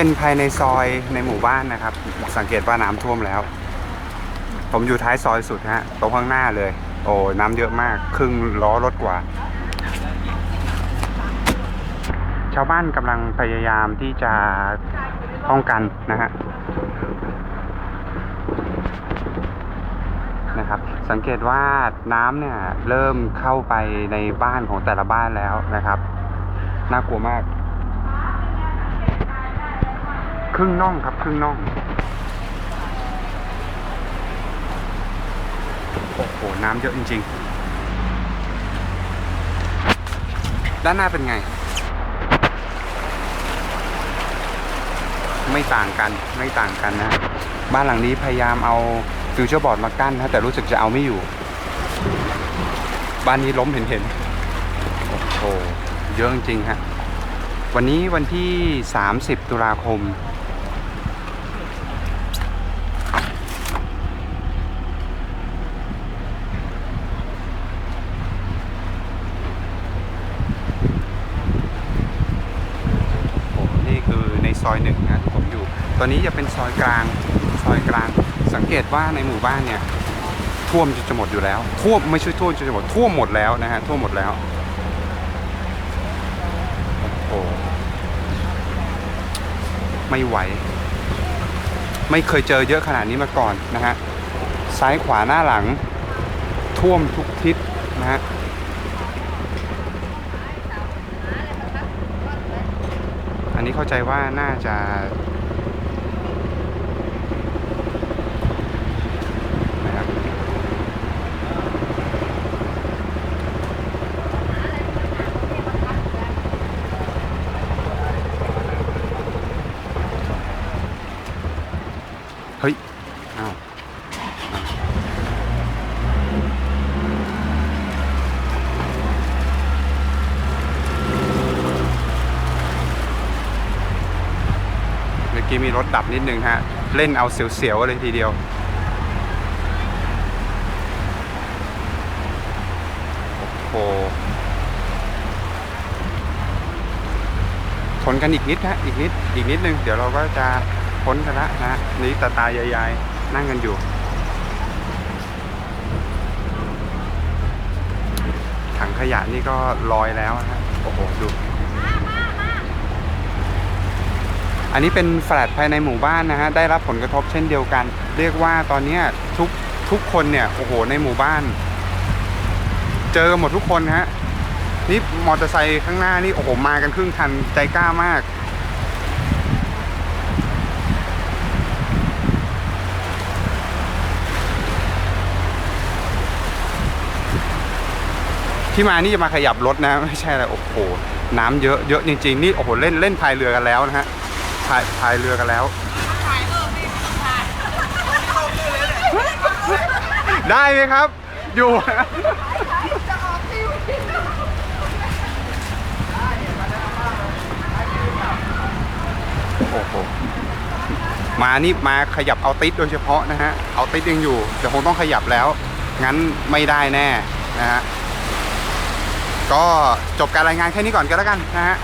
เป็นภายในซอยในหมู่บ้านนะครับ สังเกตว่าน้ำท่วมแล้ว ผมอยู่ท้ายซอยสุดฮะตรงข้างหน้าเลย โอ้น้ำเยอะมาก ครึ่งล้อรถกว่า ชาวบ้านกำลังพยายามที่จะป้องกันนะฮะนะครับสังเกตว่าน้ำเนี่ยเริ่มเข้าไปในบ้านของแต่ละบ้านแล้วนะครับ น่ากลัวมาก ครึ่งน่องครับ ครึ่งน่อง โอ้โห น้ำเยอะจริง ๆ ด้านหน้าเป็นไง ไม่ต่างกันไม่ต่างกันนะ บ้านหลังนี้พยายามเอาฟิวเจอร์บอร์ดมากั้นนะแต่รู้สึกจะเอาไม่อยู่ บ้านนี้ล้มเห็นเห็นๆโอ้โห เยอะจริงๆฮะวันนี้วันที่ 30 ตุลาคม โอ้นี่คื อในซอยหนึ่งนะผมอยู่ ตอนนี้จะเป็นซอยกลาง ซอยกลาง สังเกตว่าในหมู่บ้านเนี่ยท่วมจนจะหมดอยู่แล้ว ท่วมไม่ใช่ท่วมจนจะหมด ท่วมหมดแล้วนะฮะ ท่วมหมดแล้ว โอ้โหไม่ไหว ไม่เคยเจอเยอะขนาดนี้มาก่อนนะฮะ ซ้ายขวาหน้าหลัง ท่วมทุกทิศนะฮะ นี้เข้าใจว่าน่าจะ นะครับ เฮ้ย อ้าวอ้าวเมื่อ กี้มีรถดับนิดนึงฮะ เล่นเอาเสียวๆเลยทีเดียว โอ้โหทนกันอีกนิดฮะอีกนิด อีกนิดนึง เดี๋ยวเราก็จะพ้นกันละนะ นี่ตาตายายๆ นั่งกันอยู่ถังขยะนี่ก็ลอยแล้วฮะ โอ้โห ดู อันนี้เป็นแฟลตภายในหมู่บ้านนะฮะได้รับผลกระทบเช่นเดียวกัน เรียกว่าตอนนี้ทุกทุกคนเนี่ยโอ้โหในหมู่บ้าน เจอหมดทุกคนฮะนี่มอเตอร์ไซค์ข้างหน้านี่โอ้โหมากันครึ่งคันใจกล้ามาก ที่มานี่จะมาขยับรถนะ ไม่ใช่อะไรโอ้โห น้ำเยอะเยอะจริงๆ นี่โอ้โหเล่นเล่นพายเรือกันแล้วนะฮะ พายพายเรือกันแล้ว ได้ไหมครับ อยู่ โอ้โห มานี่มาขยับเอาติดโดยเฉพาะนะฮะ เอาติดยังอยู่เดี๋ยวคงต้องขยับแล้ว งั้นไม่ได้แน่นะฮะ ก็จบการรายงานแค่นี้ก่อนก็แล้วกันนะฮะ